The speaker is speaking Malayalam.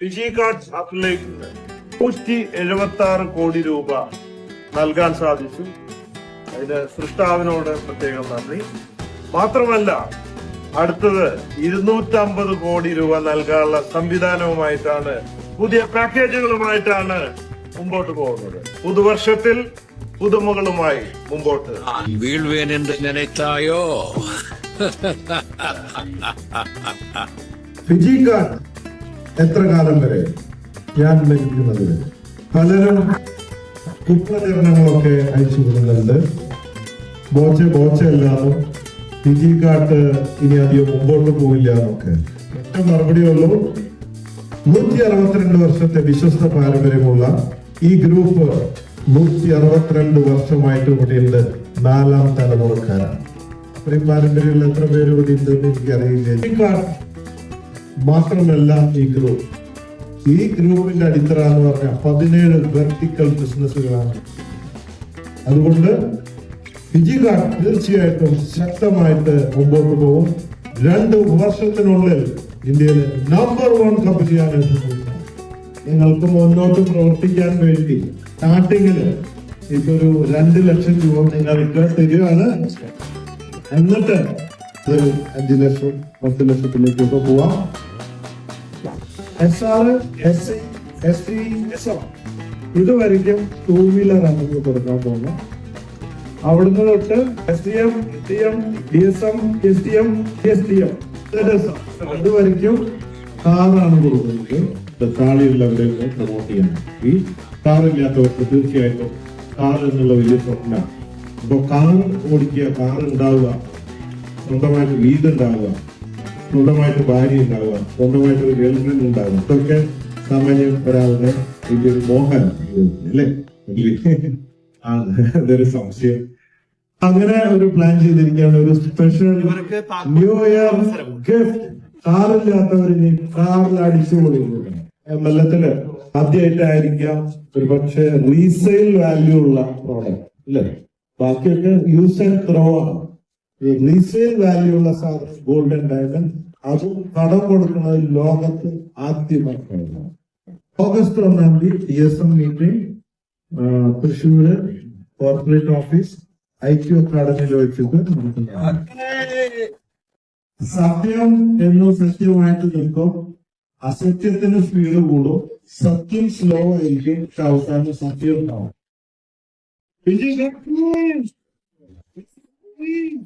കൃഷി കാർഡ് ഷാപ്പിലേക്ക് നൂറ്റി എഴുപത്തി ആറ് കോടി രൂപ നൽകാൻ സാധിച്ചു. അതിന് സൃഷ്ടാവിനോട് പ്രത്യേകം നന്ദി. മാത്രമല്ല അടുത്തത് ഇരുന്നൂറ്റമ്പത് കോടി രൂപ നൽകാനുള്ള സംവിധാനവുമായിട്ടാണ് പുതിയ പാക്കേജുകളുമായിട്ടാണ് മുമ്പോട്ട് പോകുന്നത്. പുതുവർഷത്തിൽ പുതുമകളുമായി മുമ്പോട്ട്. വീൾവേനെന്ത് നനത്തായോ കാർഡ് എത്ര കാലം വരെ ഞാൻ ലഭിക്കുന്നത് പലരും കുപ്രചരണങ്ങളൊക്കെ അയച്ചു കൊടുക്കുന്നുണ്ട്. ബോച്ച ബോച്ച അല്ലാതും ഡിജി കാർഡ് ഇനി അധികം മുമ്പോട്ട് പോവില്ല എന്നൊക്കെ. ഒറ്റ മറുപടിയുള്ളൂ നൂറ്റി അറുപത്തിരണ്ട് വർഷത്തെ വിശ്വസ്ത പാരമ്പര്യമുള്ള ഈ ഗ്രൂപ്പ് നൂറ്റി അറുപത്തിരണ്ട് വർഷമായിട്ട് ഇവിടെയുണ്ട്. നാലാം തലമുറക്കാരാണ്. ഇത്രയും പാരമ്പര്യമുള്ള എത്ര പേര് ഇവിടെ ഉണ്ടെന്ന് എനിക്കറിയില്ല. ഈ കാർഡ് മാത്രമല്ല ഈ ഗ്രൂപ്പ്. ഈ ഗ്രൂപ്പിന്റെ അടിത്തറ എന്ന് പറഞ്ഞാൽ പതിനേഴ് വെർട്ടിക്കൽ ബിസിനസ്സുകളാണ് അതുകൊണ്ട് ഫിജി കാർഡ് തീർച്ചയായിട്ടും ശക്തമായിട്ട് മുമ്പോട്ട് പോകും. രണ്ട് വർഷത്തിനുള്ളിൽ ഇന്ത്യയിലെ നമ്പർ വൺ കമ്പനിയാണ്. നിങ്ങൾക്ക് മുന്നോട്ട് പ്രവർത്തിക്കാൻ വേണ്ടി സ്റ്റാർട്ടിങ്ങിൽ ഇതൊരു രണ്ട് ലക്ഷം രൂപ നിങ്ങൾക്ക് തരികയാണ്. എന്നിട്ട് ഒരു അഞ്ചു ലക്ഷം പത്ത് ലക്ഷത്തിലേക്കൊക്കെ പോവാം. S R S I S T S R ഇതുവരെയും ടൂ വീലർ ആണ് നമുക്ക് കൊടുക്കാൻ പോകുന്നത്. അവിടുന്ന് തൊട്ട് S D M T M D S M S D M S D M അതുവരെയ്ക്കും കാറാണ് കൊടുക്കുന്നത്. താഴെയുള്ളവരെ പ്രൊമോട്ട് ചെയ്യണം ഈ കാറില്ലാത്തവർക്ക് തീർച്ചയായിട്ടും കാർ എന്നുള്ള വലിയ സ്വപ്നമാണ് അപ്പൊ കാർ ഓടിക്കുക കാർ ഉണ്ടാവുക സ്വന്തമായിട്ട് വീട് ഉണ്ടാവുക സ്വന്തമായിട്ട് ഭാര്യ ഉണ്ടാവുക സ്വന്തമായിട്ട് ഒരു ഗേൾ ഫ്രണ്ട് ഉണ്ടാവുക. ഇതൊക്കെ സാമാന്യം ഒരാളുടെ വലിയൊരു മോഹനം അല്ലേ? അതൊരു സംശയം. അങ്ങനെ ഒരു പ്ലാൻ ചെയ്തിരിക്കുകയാണ്. ഒരു സ്പെഷ്യൽ ന്യൂ ഇയർ ഗിഫ്റ്റ് കാറില്ലാത്തവരിന് കാറിൽ അടിച്ചു കൊടുക്കുക കൊല്ലത്തിൽ ആദ്യമായിട്ടായിരിക്കാം. ഒരു പക്ഷേ റീസെയിൽ വാല്യൂ ഉള്ള പ്രോഡക്റ്റ് അല്ലേ? ബാക്കിയൊക്കെ യൂസ് ആൻഡ് ത്രോ ആണ്. ഈ റീസെയിൽ വാല്യൂ ഉള്ള സാധനം ഗോൾഡൻ ഡയമണ്ട് അതും കടം കൊടുക്കുന്നത് ലോകത്ത് ആദ്യമായിട്ടാണ്. ഓഗസ്റ്റ് ഒന്നാം തീയതി T S M meeting Thrissur corporate office I Q അക്കാഡമിയിൽ വെച്ചിട്ട് നടത്തുന്നതാണ് സത്യം എന്ന് സത്യമായിട്ട് നിൽക്കും. അസത്യത്തിന് സ്പീഡ് കൂടും. സത്യം സ്ലോ ആയിരിക്കും. പക്ഷെ അവസാനം സത്യം ഉണ്ടാവും. 嗯